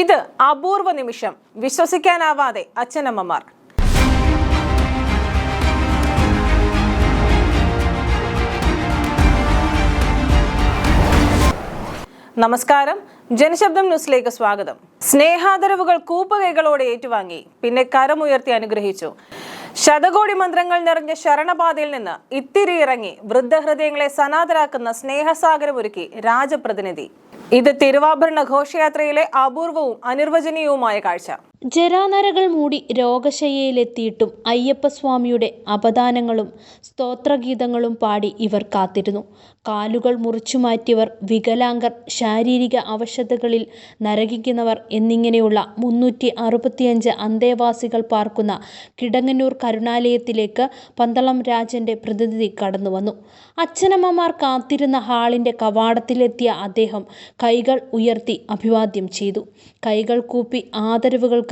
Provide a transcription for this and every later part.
ഇത് അപൂർവ നിമിഷം. വിശ്വസിക്കാനാവാതെ അച്ഛനമ്മമാർ. നമസ്കാരം. ജനശബ്ദം ന്യൂസിലേക്ക് സ്വാഗതം. സ്നേഹാദരവുകൾ കൂപ്പകൈകളോടെ ഏറ്റുവാങ്ങി. പിന്നെ കരമുയർത്തി അനുഗ്രഹിച്ചു. ശതകോടി മന്ത്രങ്ങൾ നിറഞ്ഞ ശരണപാതയിൽ നിന്ന് ഇത്തിരി ഇറങ്ങി വൃദ്ധഹൃദയങ്ങളെ സനാതരാക്കുന്ന സ്നേഹസാഗരമൊരുക്കി രാജപ്രതിനിധി. ഇത് തിരുവാഭരണ ഘോഷയാത്രയിലെ അപൂർവവും അനിർവചനീയവുമായ കാഴ്ച. ജരാനരകൾ മൂടി രോഗശയ്യയിലെത്തിയിട്ടും അയ്യപ്പസ്വാമിയുടെ അപദാനങ്ങളും സ്തോത്രഗീതങ്ങളും പാടി ഇവർ കാത്തിരുന്നു. കാലുകൾ മുറിച്ചുമാറ്റിയവർ വികലാംഗർ ശാരീരിക അവശതകളിൽ നരകിക്കുന്നവർ എന്നിങ്ങനെയുള്ള മുന്നൂറ്റി അറുപത്തിയഞ്ച് അന്തേവാസികൾ പാർക്കുന്ന കിടങ്ങന്നൂർ കരുണാലയത്തിലേക്ക് പന്തളം രാജന്റെ പ്രതിനിധി കടന്നുവന്നു. അച്ഛനമ്മമാർ കാത്തിരുന്ന ഹാളിന്റെ കവാടത്തിലെത്തിയ അദ്ദേഹം കൈകൾ ഉയർത്തി അഭിവാദ്യം ചെയ്തു. കൈകൾ കൂപ്പി ആദരവുകൾക്ക്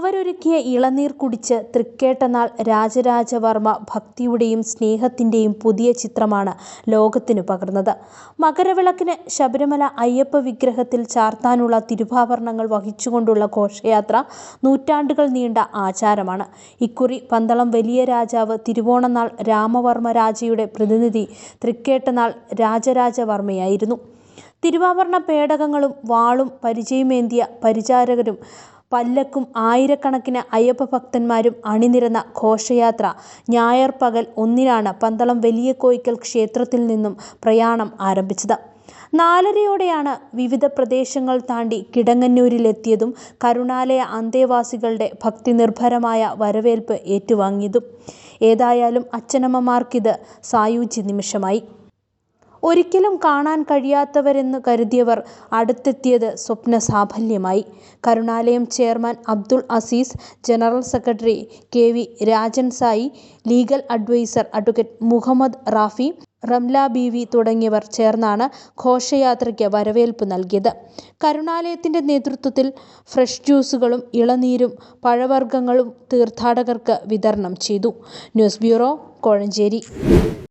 അവരൊരുക്കിയ ഇളനീർ കുടിച്ച് തൃക്കേട്ടനാൾ രാജരാജവർമ്മ ഭക്തിയുടെയും സ്നേഹത്തിന്റെയും പുതിയ ചിത്രമാണ് ലോകത്തിനു പകർന്നത്. മകരവിളക്കിന് ശബരിമല അയ്യപ്പ വിഗ്രഹത്തിൽ ചാർത്താനുള്ള തിരുവാഭരണങ്ങൾ വഹിച്ചുകൊണ്ടുള്ള ഘോഷയാത്ര നൂറ്റാണ്ടുകൾ നീണ്ട ആചാരമാണ്. ഇക്കുറി പന്തളം വലിയ രാജാവ് തിരുവോണനാൾ രാമവർമ്മ രാജയുടെ പ്രതിനിധി തൃക്കേട്ടനാൾ രാജരാജവർമ്മയായിരുന്നു. തിരുവാഭരണ പേടകങ്ങളും വാളും പരിചയമേന്തിയ പരിചാരകരും പല്ലക്കും ആയിരക്കണക്കിന് അയ്യപ്പ ഭക്തന്മാരും അണിനിരന്ന ഘോഷയാത്ര. ഞായർ പകൽ ഒന്നിനാണ് പന്തളം വലിയ കോയിക്കൽ ക്ഷേത്രത്തിൽ നിന്നും പ്രയാണം ആരംഭിച്ചത്. നാലരയോടെയാണ് വിവിധ പ്രദേശങ്ങൾ താണ്ടി കിടങ്ങന്നൂരിലെത്തിയതും കരുണാലയ അന്തേവാസികളുടെ ഭക്തിനിർഭരമായ വരവേൽപ്പ് ഏറ്റുവാങ്ങിയതും. ഏതായാലും അച്ഛനമ്മമാർക്കിത് സായൂജ്യ നിമിഷമായി. ഒരിക്കലും കാണാൻ കഴിയാത്തവരെന്ന് കരുതിയവർ അടുത്തെത്തിയത് സ്വപ്ന സാഫല്യമായി. Karunalayam chairman Abdul Aziz general secretary K V Rajan Sai legal adviser advocate Muhammad Rafi Ramla Beevi തുടങ്ങിയവർ ചേർന്നാണ് ഘോഷയാത്രയ്ക്ക് വരവേൽപ്പ് നൽകിയത്. കരുണാലയത്തിന്റെ നേതൃത്വത്തിൽ ഫ്രഷ് ജ്യൂസുകളും ഇളനീരും പഴവർഗങ്ങളും തീർത്ഥാടകർക്ക് വിതരണം ചെയ്തു. News bureau Kozhencherry.